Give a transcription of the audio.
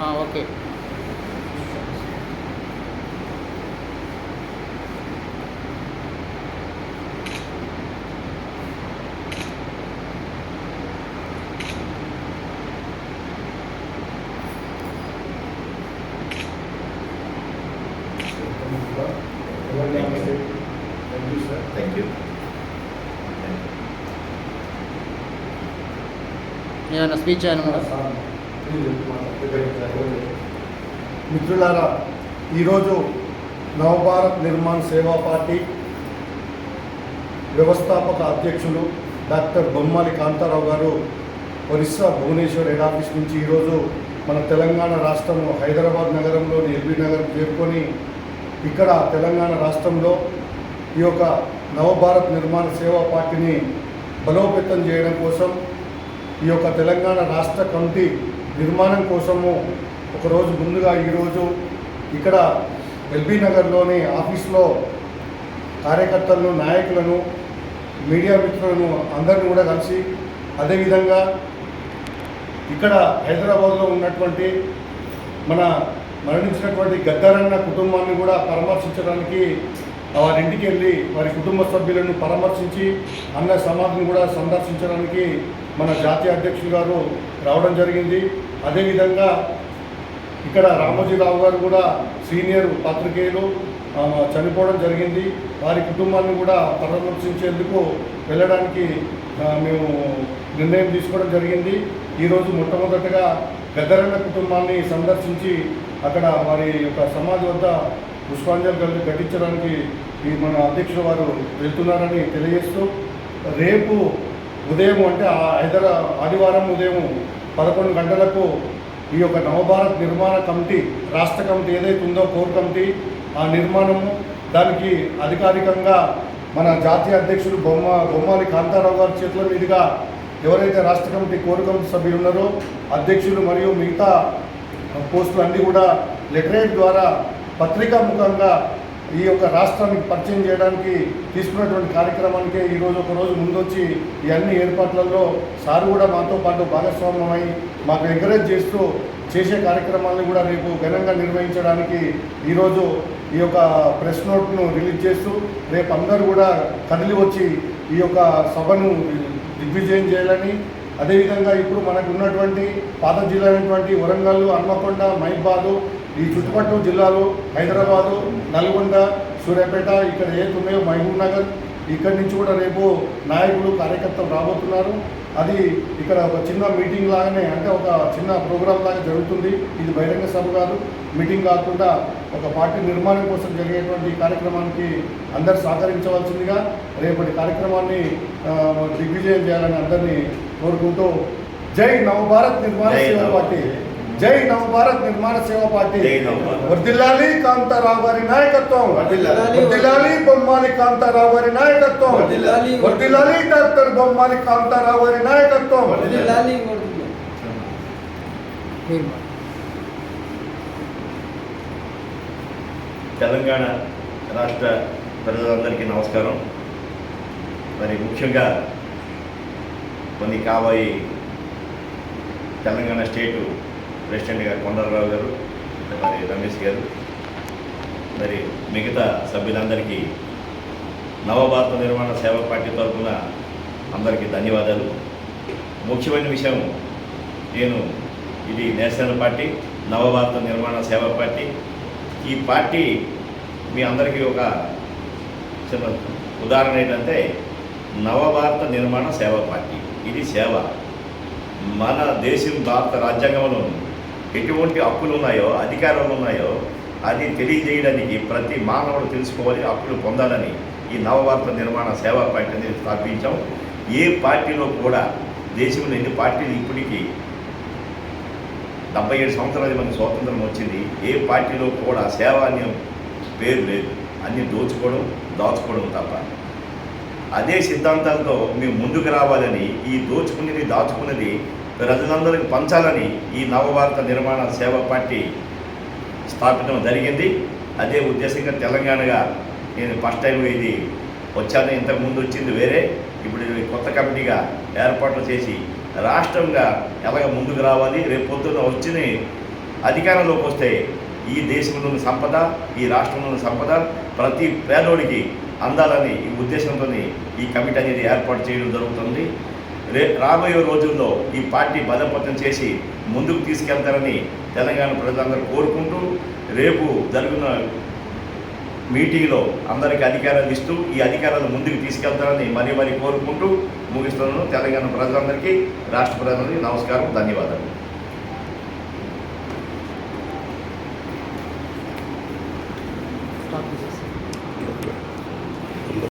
ఆ, okay thank you ఏమైనా speech అయినా ఉందా? మిత్రులారా ఈరోజు నవభారత్ నిర్మాణ్ సేవా పార్టీ వ్యవస్థాపక అధ్యక్షులు డాక్టర్ బొమ్మాలి కాంతారావు గారు ఒరిస్సా భువనేశ్వర్ హెడ్ ఆఫీస్ నుంచి ఈరోజు మన తెలంగాణ రాష్ట్రంలో హైదరాబాద్ నగరంలోని ఎల్బీ నగర్ చేరుకొని ఇక్కడ తెలంగాణ రాష్ట్రంలో ఈ యొక్క నవభారత్ నిర్మాణ సేవా పార్టీని బలోపేతం చేయడం కోసం ఈ యొక్క తెలంగాణ రాష్ట్ర కమిటీ నిర్మాణం కోసము ఒకరోజు ముందుగా ఈరోజు ఇక్కడ ఎల్బీ నగర్లోని ఆఫీస్లో కార్యకర్తలను నాయకులను మీడియా మిత్రులను అందరిని కూడా కలిసి అదేవిధంగా ఇక్కడ హైదరాబాద్లో ఉన్నటువంటి మన మరణించినటువంటి గద్దారన్న కుటుంబాన్ని కూడా పరామర్శించడానికి వారింటికి వెళ్ళి వారి కుటుంబ సభ్యులను పరామర్శించి అన్న సమాధిని కూడా సందర్శించడానికి మన జాతీయ అధ్యక్షులు గారు రావడం జరిగింది. అదేవిధంగా ఇక్కడ రామోజీరావు గారు కూడా సీనియర్ పాత్రికేయులు చనిపోవడం జరిగింది. వారి కుటుంబాన్ని కూడా పరామర్శించేందుకు వెళ్ళడానికి మేము నిర్ణయం తీసుకోవడం జరిగింది. ఈరోజు మొట్టమొదటగా గద్దరన్న కుటుంబాన్ని సందర్శించి అక్కడ వారి యొక్క సమాధి వద్ద పుష్పాంజలి ఘటించడానికి ఈ మన అధ్యక్షుడు వారు వెళ్తున్నారని తెలియజేస్తూ రేపు ఉదయం అంటే ఆ హైదరా ఆదివారం ఉదయం పదకొండు గంటలకు ఈ యొక్క నవభారత్ నిర్మాణ కమిటీ రాష్ట్ర కమిటీ ఏదైతే ఉందో కోర్ కమిటీ ఆ నిర్మాణము దానికి అధికారికంగా మన జాతీయ అధ్యక్షులు బొమ్మ బొమ్మాలి కాంతారావు గారి చేతుల మీదుగా ఎవరైతే రాష్ట్ర కమిటీ కోర్ కమిటీ సభ్యులు ఉన్నారో అధ్యక్షులు మరియు మిగతా పోస్టులు అన్నీ కూడా లెటరేట్ ద్వారా పత్రికా ముఖంగా ఈ యొక్క రాష్ట్రానికి పరిచయం చేయడానికి తీసుకున్నటువంటి కార్యక్రమానికే ఈరోజు ఒక రోజు ముందొచ్చి ఈ అన్ని ఏర్పాట్లలో సార్ కూడా మాతో పాటు భాగస్వామ్యమై మాకు ఎంకరేజ్ చేస్తూ చేసే కార్యక్రమాలను కూడా రేపు ఘనంగా నిర్వహించడానికి ఈరోజు ఈ యొక్క ప్రెస్ నోట్ను రిలీజ్ చేస్తూ రేపు అందరూ కూడా కదిలి వచ్చి ఈ యొక్క సభను దిగ్విజయం చేయాలని. అదేవిధంగా ఇప్పుడు మనకు ఉన్నటువంటి పాత జిల్లా అయినటువంటి వరంగల్ హన్మకొండ మైబాదు ఈ చుట్టుపక్కల జిల్లాలు హైదరాబాదు నల్గొండ సూర్యాపేట ఇక్కడ ఏది ఉన్నాయో మహబూబ్ నగర్ ఇక్కడి నుంచి కూడా రేపు నాయకులు కార్యకర్తలు రాబోతున్నారు. అది ఇక్కడ ఒక చిన్న మీటింగ్ లాగానే అంటే ఒక చిన్న ప్రోగ్రామ్ లాగా జరుగుతుంది. ఇది బహిరంగ సభ కాదు. మీటింగ్ కాకుండా ఒక పార్టీ నిర్మాణం కోసం జరిగేటువంటి కార్యక్రమానికి అందరు సహకరించవలసిందిగా రేపటి కార్యక్రమాన్ని దిగ్విజయం చేయాలని అందరినీ కోరుకుంటూ జై నవభారత్ నిర్మాణ జై నవ- నవభారత్ నిర్మాణ సేవా పార్టీ జై నవభారత్. వర్దిల్లాలి కాంతారావు గారి నాయకత్వం. వర్దిల్లాలి బొమ్మాలి కాంతారావు గారి నాయకత్వం. వర్దిల్లాలి డాక్టర్ బొమ్మాలి కాంతారావు గారి నాయకత్వం తెలంగాణ రాష్ట్ర ప్రజలందరికీ నమస్కారం మరి ముఖ్యంగా కొన్ని కాబోయే తెలంగాణ స్టేటు ప్రెసిడెంట్ గారు కొండలరావు గారు మరి రమేష్ గారు మరి మిగతా సభ్యులందరికీ నవభారత నిర్మాణ సేవా పార్టీ తరఫున అందరికీ ధన్యవాదాలు. ముఖ్యమైన విషయం నేను ఇది నేషనల్ పార్టీ నవభారత నిర్మాణ సేవా పార్టీ. ఈ పార్టీ మీ అందరికీ ఒక చిన్న ఉదాహరణ ఏంటంటే నవభారత నిర్మాణ సేవా పార్టీ. ఇది సేవ. మన దేశం భారత రాజ్యాంగంలో ఎటువంటి హక్కులు ఉన్నాయో అధికారాలు ఉన్నాయో అది తెలియజేయడానికి ప్రతి మానవుడు తెలుసుకోవాలి హక్కులు పొందాలని ఈ నవభారత నిర్మాణ సేవా పార్టీ అనేది స్థాపించాం. ఏ పార్టీలో కూడా దేశంలో ఎన్ని పార్టీలు ఇప్పటికీ డెబ్బై ఏడు సంవత్సరాలు మనకి స్వాతంత్రం వచ్చింది ఏ పార్టీలో కూడా సేవాన్యం అనే పేరు లేదు. అన్ని దోచుకోవడం దాచుకోవడం తప్ప. అదే సిద్ధాంతాలతో మేము ముందుకు రావాలని ఈ దోచుకునేది దాచుకున్నది ప్రజలందరికీ పంచాలని ఈ నవభారత నిర్మాణ సేవా పార్టీ స్థాపించడం జరిగింది. అదే ఉద్దేశంగా తెలంగాణగా నేను ఫస్ట్ టైం ఇది వచ్చాను. ఇంతకు ముందు వచ్చింది వేరే. ఇప్పుడు కొత్త కమిటీగా ఏర్పాట్లు చేసి రాష్ట్రంగా ఎలాగ ముందుకు రావాలి? రేపు పొద్దున్న వచ్చిన అధికారంలోకి వస్తే ఈ దేశంలోని సంపద ఈ రాష్ట్రంలోని సంపద ప్రతి పేదోడికి అందాలని ఈ ఉద్దేశంతో ఈ కమిటీ అనేది ఏర్పాటు చేయడం జరుగుతుంది. రే రాబోయే రోజుల్లో ఈ పార్టీ బలపతం చేసి ముందుకు తీసుకెళ్తారని తెలంగాణ ప్రజలందరూ కోరుకుంటూ రేపు జరుగుతున్న మీటింగ్లో అందరికీ అధికారాలు ఇస్తూ ఈ అధికారాలు ముందుకు తీసుకెళ్తారని మరీ మరీ కోరుకుంటూ ముగిస్తున్నాను. తెలంగాణ ప్రజలందరికీ రాష్ట్ర ప్రజలందరికీ నమస్కారం ధన్యవాదాలు.